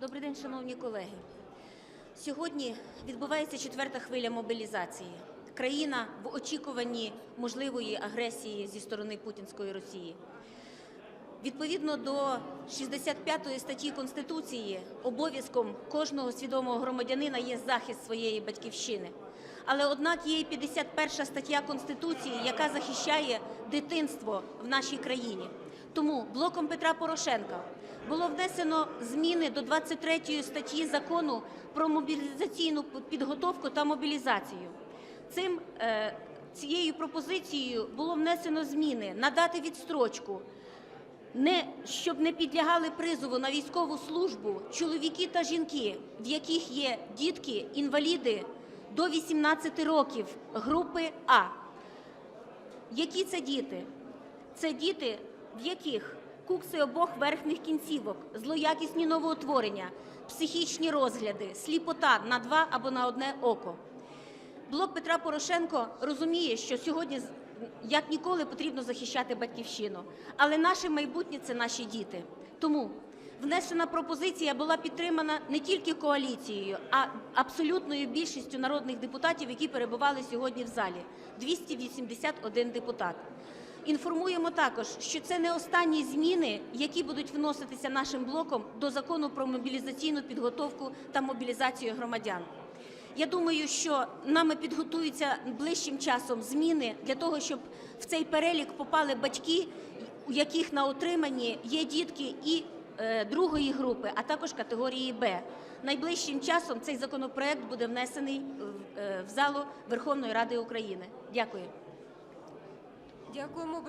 Добрий день, шановні колеги. Сьогодні відбувається четверта хвиля мобілізації. Країна в очікуванні можливої агресії зі сторони путінської Росії. Відповідно до 65 статті Конституції, обов'язком кожного свідомого громадянина є захист своєї батьківщини. Але однак є і 51 стаття Конституції, яка захищає дитинство в нашій країні. Тому блоком Петра Порошенка було внесено зміни до 23 статті закону про мобілізаційну підготовку та мобілізацію. Цим е, цією пропозицією було внесено зміни надати відстрочку не щоб не підлягали призову на військову службу чоловіки та жінки, в яких є дітки, інваліди до 18 років групи А. Які це діти? Це діти, в яких кукси обох верхніх кінцівок, злоякісні новоутворення, психічні розгляди, сліпота на два або на одне око. Блок Петра Порошенко розуміє, що сьогодні як ніколи потрібно захищати батьківщину, але наше майбутнє це наші діти. Тому внесена пропозиція була підтримана не тільки коаліцією, а абсолютною більшістю народних депутатів, які перебували сьогодні в залі 281 депутат. Інформуємо також, що це не останні зміни, які будуть вноситися нашим блоком до закону про мобілізаційну підготовку та мобілізацію громадян. Я думаю, що нами підготуються ближчим часом зміни для того, щоб в цей перелік попали батьки, у яких на отриманні є дітки і другої групи, а також категорії Б. Найближчим часом цей законопроект буде внесений в, е, залу Верховної Ради України. Дякую. Дякуємо.